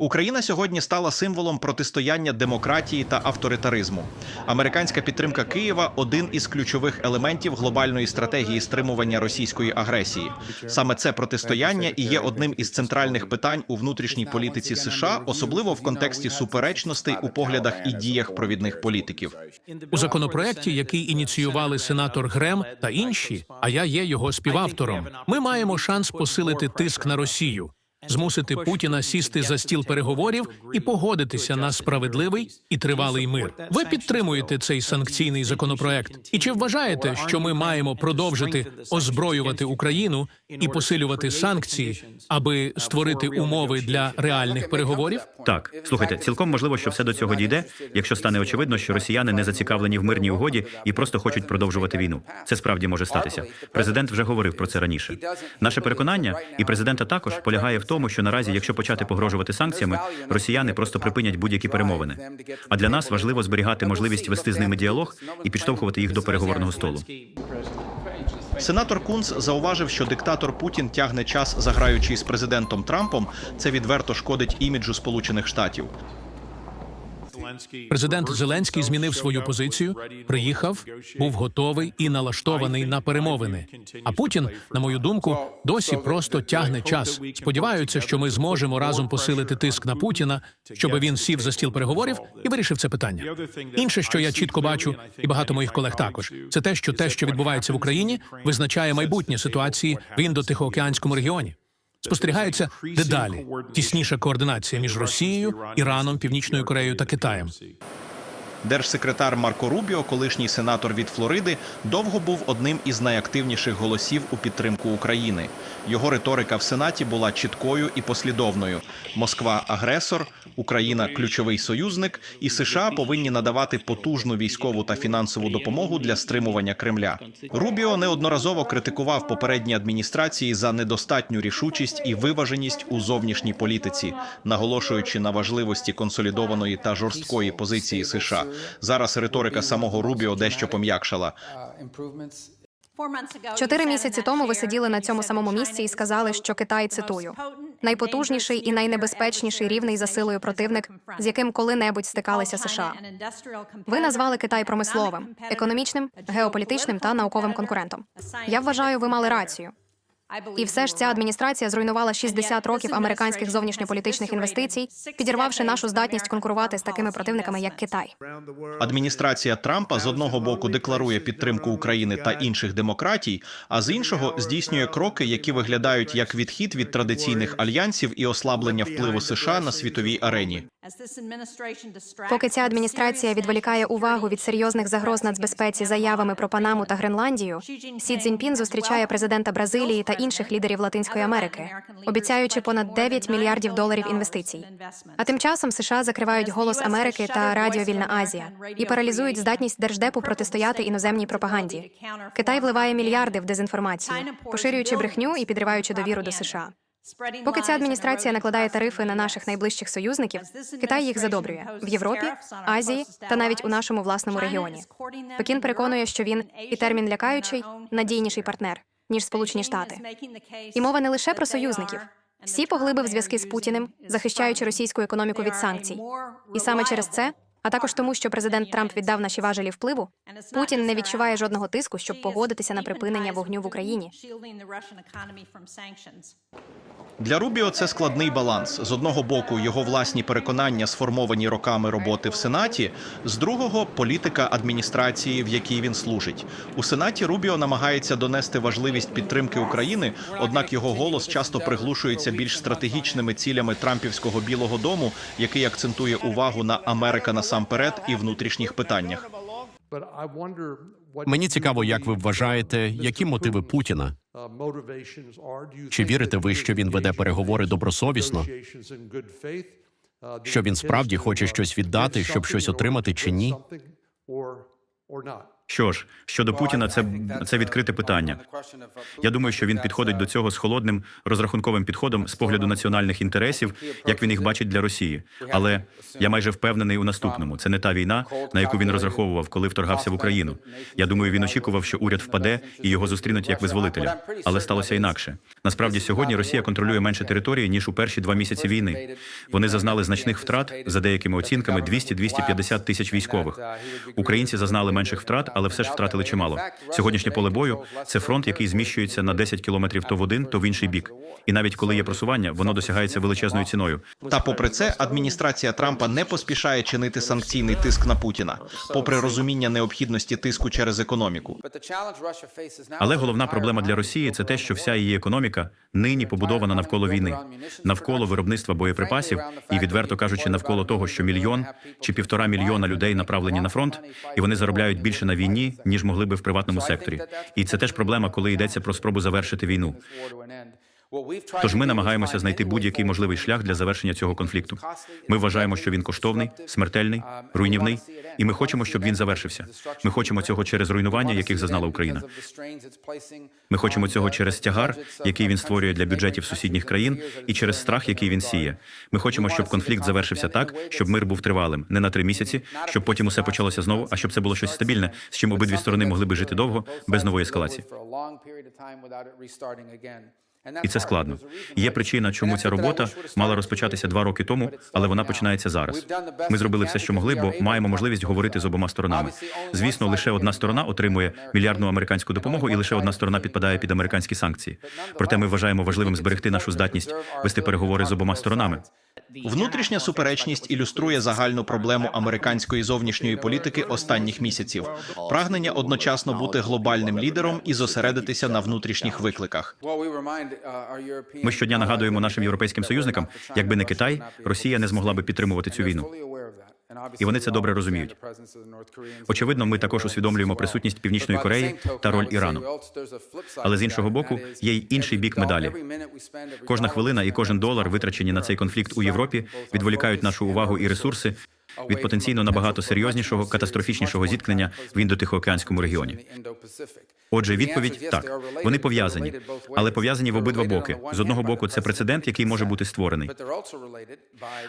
Україна сьогодні стала символом протистояння демократії та авторитаризму. Американська підтримка Києва один із ключових елементів глобальної стратегії стримування російської агресії. Саме це протистояння і є одним із центральних питань у внутрішній політиці США, особливо в контексті суперечностей у поглядах і діях провідних політиків. у законопроекті, який ініціювали сенатор Грем та інші, а я є його співавтором. Ми маємо шанс посилити тиск на Росію, змусити Путіна сісти за стіл переговорів і погодитися на справедливий і тривалий мир. Ви підтримуєте цей санкційний законопроект. І чи вважаєте, що ми маємо продовжити озброювати Україну і посилювати санкції, аби створити умови для реальних переговорів? Так, слухайте, цілком можливо, що все до цього дійде, якщо стане очевидно, що росіяни не зацікавлені в мирній угоді і просто хочуть продовжувати війну. Це справді може статися. Президент вже говорив про це раніше. Наше переконання, і президента також полягає в тому, що наразі, якщо почати погрожувати санкціями, росіяни просто припинять будь-які перемовини. А для нас важливо зберігати можливість вести з ними діалог і підштовхувати їх до переговорного столу. Сенатор Кунц зауважив, що диктатор Путін тягне час, заграючи з президентом Трампом. Це відверто шкодить іміджу Сполучених Штатів. Президент Зеленський змінив свою позицію, приїхав, був готовий і налаштований на перемовини. А Путін, на мою думку, досі просто тягне час. Сподіваються, що ми зможемо разом посилити тиск на Путіна, щоб він сів за стіл переговорів і вирішив це питання. Інше, що я чітко бачу, і багато моїх колег також, це те, що те, що відбувається в Україні, визначає майбутнє ситуації в індотихоокеанському регіоні. Спостерігається дедалі тісніша координація між Росією, Іраном, Північною Кореєю та Китаєм. Держсекретар Марко Рубіо, колишній сенатор від Флориди, довго був одним із найактивніших голосів у підтримку України. Його риторика в Сенаті була чіткою і послідовною: Москва агресор, Україна ключовий союзник, і США повинні надавати потужну військову та фінансову допомогу для стримування Кремля. Рубіо неодноразово критикував попередні адміністрації за недостатню рішучість і виваженість у зовнішній політиці, наголошуючи на важливості консолідованої та жорсткої позиції США. Зараз риторика самого Рубіо дещо пом'якшала. Чотири місяці тому ви сиділи на цьому самому місці і сказали, що Китай цитую найпотужніший і найнебезпечніший рівний за силою противник, з яким коли-небудь стикалися США. Ви назвали Китай промисловим, економічним, геополітичним та науковим конкурентом. Я вважаю, ви мали рацію. І все ж ця адміністрація зруйнувала 60 років американських зовнішньополітичних інвестицій, підірвавши нашу здатність конкурувати з такими противниками, як Китай. Адміністрація Трампа з одного боку декларує підтримку України та інших демократій, а з іншого здійснює кроки, які виглядають як відхід від традиційних альянсів і ослаблення впливу США на світовій арені. Поки ця адміністрація відволікає увагу від серйозних загроз нацбезпеці заявами про Панаму та Гренландію, Сі Цзіньпін зустрічає президента Бразилії та інших лідерів Латинської Америки, обіцяючи понад 9 мільярдів доларів інвестицій. А тим часом США закривають голос Америки та Радіо Вільна Азія і паралізують здатність держдепу протистояти іноземній пропаганді. Китай вливає мільярди в дезінформацію, поширюючи брехню і підриваючи довіру до США. Поки ця адміністрація накладає тарифи на наших найближчих союзників, Китай їх задобрює в Європі, Азії та навіть у нашому власному регіоні. Пекін переконує, що він і термін лякаючий надійніший партнер ніж Сполучені Штати. І мова не лише про союзників. Всі поглибив зв'язки з Путіним, захищаючи російську економіку від санкцій. І саме через це, а також тому, що президент Трамп віддав наші важелі впливу, Путін не відчуває жодного тиску, щоб погодитися на припинення вогню в Україні. Для Рубіо це складний баланс. З одного боку, його власні переконання, сформовані роками роботи в Сенаті, з другого політика адміністрації, в якій він служить. У Сенаті Рубіо намагається донести важливість підтримки України, однак його голос часто приглушується більш стратегічними цілями Трампівського Білого Дому, який акцентує увагу на Америка насамперед і внутрішніх питаннях. Мені цікаво, як ви вважаєте, які мотиви Путіна? Чи вірите ви, що він веде переговори добросовісно? Що він справді хоче щось віддати, щоб щось отримати, чи ні? Що ж, щодо Путіна, це, це відкрите питання. Я думаю, що він підходить до цього з холодним розрахунковим підходом з погляду національних інтересів, як він їх бачить для Росії. Але я майже впевнений у наступному: це не та війна, на яку він розраховував, коли вторгався в Україну. Я думаю, він очікував, що уряд впаде і його зустрінуть як визволителя. Але сталося інакше. Насправді, сьогодні Росія контролює менше території ніж у перші два місяці війни. Вони зазнали значних втрат за деякими оцінками 200-250 тисяч військових. Українці зазнали менших втрат, але все ж втратили чимало. Сьогоднішнє поле бою це фронт, який зміщується на 10 кілометрів то в один, то в інший бік. І навіть коли є просування, воно досягається величезною ціною. Та попри це, адміністрація Трампа не поспішає чинити санкційний тиск на Путіна, попри розуміння необхідності тиску через економіку. Але головна проблема для Росії це те, що вся її економіка нині побудована навколо війни, навколо виробництва боєприпасів і, відверто кажучи, навколо того, що мільйон чи півтора мільйона людей направлені на фронт, і вони заробляють більше на війні, ніж могли би в приватному секторі. І це теж проблема, коли йдеться про спробу завершити війну. Тож ми намагаємося знайти будь-який можливий шлях для завершення цього конфлікту. Ми вважаємо, що він коштовний, смертельний, руйнівний, і ми хочемо, щоб він завершився. Ми хочемо цього через руйнування, яких зазнала Україна. Ми хочемо цього через тягар, який він створює для бюджетів сусідніх країн, і через страх, який він сіє. Ми хочемо, щоб конфлікт завершився так, щоб мир був тривалим, не на три місяці, щоб потім усе почалося знову, а щоб це було щось стабільне, з чим обидві сторони могли би жити довго без нової ескалації. І це складно. Є причина, чому ця робота мала розпочатися два роки тому, але вона починається зараз. Ми зробили все, що могли, бо маємо можливість говорити з обома сторонами. Звісно, лише одна сторона отримує мільярдну американську допомогу, і лише одна сторона підпадає під американські санкції. Проте ми вважаємо важливим зберегти нашу здатність вести переговори з обома сторонами. Внутрішня суперечність ілюструє загальну проблему американської зовнішньої політики останніх місяців: прагнення одночасно бути глобальним лідером і зосередитися на внутрішніх викликах. Ми щодня нагадуємо нашим європейським союзникам, якби не Китай, Росія не змогла би підтримувати цю війну. І вони це добре розуміють. Очевидно, ми також усвідомлюємо присутність Північної Кореї та роль Ірану. Але з іншого боку, є й інший бік медалі. Кожна хвилина і кожен долар, витрачені на цей конфлікт у Європі, відволікають нашу увагу і ресурси від потенційно набагато серйознішого, катастрофічнішого зіткнення в індотихоокеанському регіоні. Отже, відповідь так, вони пов'язані, але пов'язані в обидва боки. З одного боку, це прецедент, який може бути створений.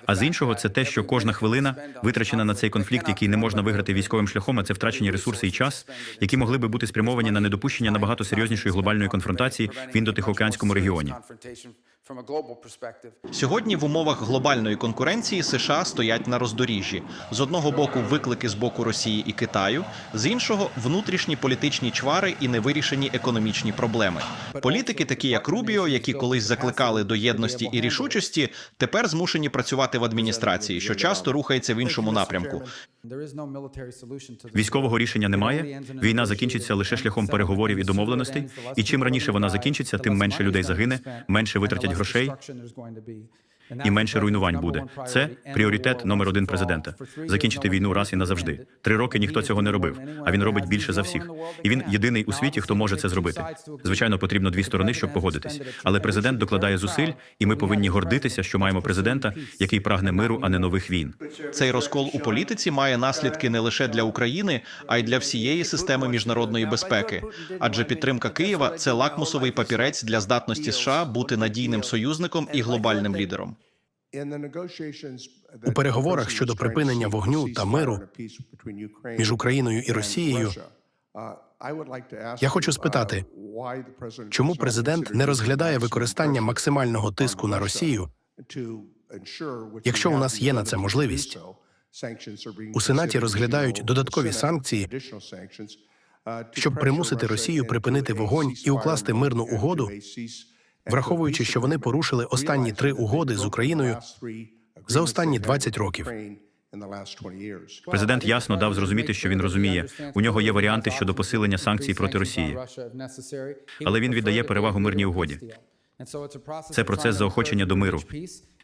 А з іншого, це те, що кожна хвилина витрачена на цей конфлікт, який не можна виграти військовим шляхом, а це втрачені ресурси і час, які могли би бути спрямовані на недопущення набагато серйознішої глобальної конфронтації в індотихоокеанському регіоні. Сьогодні в умовах глобальної конкуренції США стоять на роздоріжжі. З одного боку, виклики з боку Росії і Китаю, з іншого внутрішні політичні чвари і невирішені економічні проблеми. Політики, такі як Рубіо, які колись закликали до єдності і рішучості, тепер змушені працювати в адміністрації, що часто рухається в іншому напрямку. Військового рішення немає. Війна закінчиться лише шляхом переговорів і домовленостей. І чим раніше вона закінчиться, тим менше людей загине, менше витратять грошей і менше руйнувань буде. Це пріоритет номер один президента. Закінчити війну раз і назавжди. Три роки ніхто цього не робив, а він робить більше за всіх. І він єдиний у світі, хто може це зробити. Звичайно, потрібно дві сторони, щоб погодитись. Але президент докладає зусиль, і ми повинні гордитися, що маємо президента, який прагне миру, а не нових війн. Цей розкол у політиці має наслідки не лише для України, а й для всієї системи міжнародної безпеки. Адже підтримка Києва це лакмусовий папірець для здатності США бути надійним союзником і глобальним лідером. У переговорах щодо припинення вогню та миру між Україною і Росією я хочу спитати, чому президент не розглядає використання максимального тиску на Росію, якщо у нас є на це можливість? У Сенаті розглядають додаткові санкції, щоб примусити Росію припинити вогонь і укласти мирну угоду, враховуючи, що вони порушили останні три угоди з Україною за останні 20 років. Президент ясно дав зрозуміти, що він розуміє. У нього є варіанти щодо посилення санкцій проти Росії. Але він віддає перевагу мирній угоді. Це процес заохочення до миру.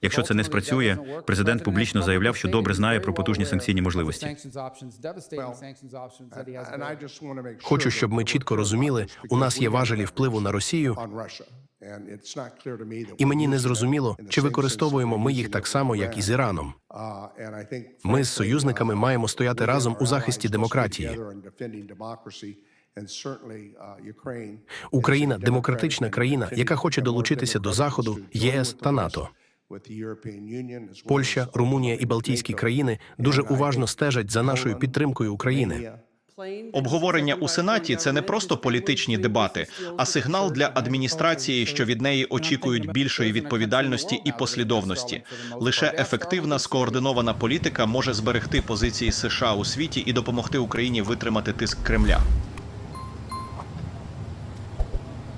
Якщо це не спрацює, президент публічно заявляв, що добре знає про потужні санкційні можливості. Хочу, щоб ми чітко розуміли, у нас є важелі впливу на Росію І мені не зрозуміло, чи використовуємо ми їх так само, як і з Іраном. Ми з союзниками маємо стояти разом у захисті демократії. Україна демократична країна, яка хоче долучитися до Заходу, ЄС та НАТО. Польща, Румунія і Балтійські країни дуже уважно стежать за нашою підтримкою України. Обговорення у сенаті це не просто політичні дебати, а сигнал для адміністрації, що від неї очікують більшої відповідальності і послідовності. Лише ефективна скоординована політика може зберегти позиції США у світі і допомогти Україні витримати тиск Кремля.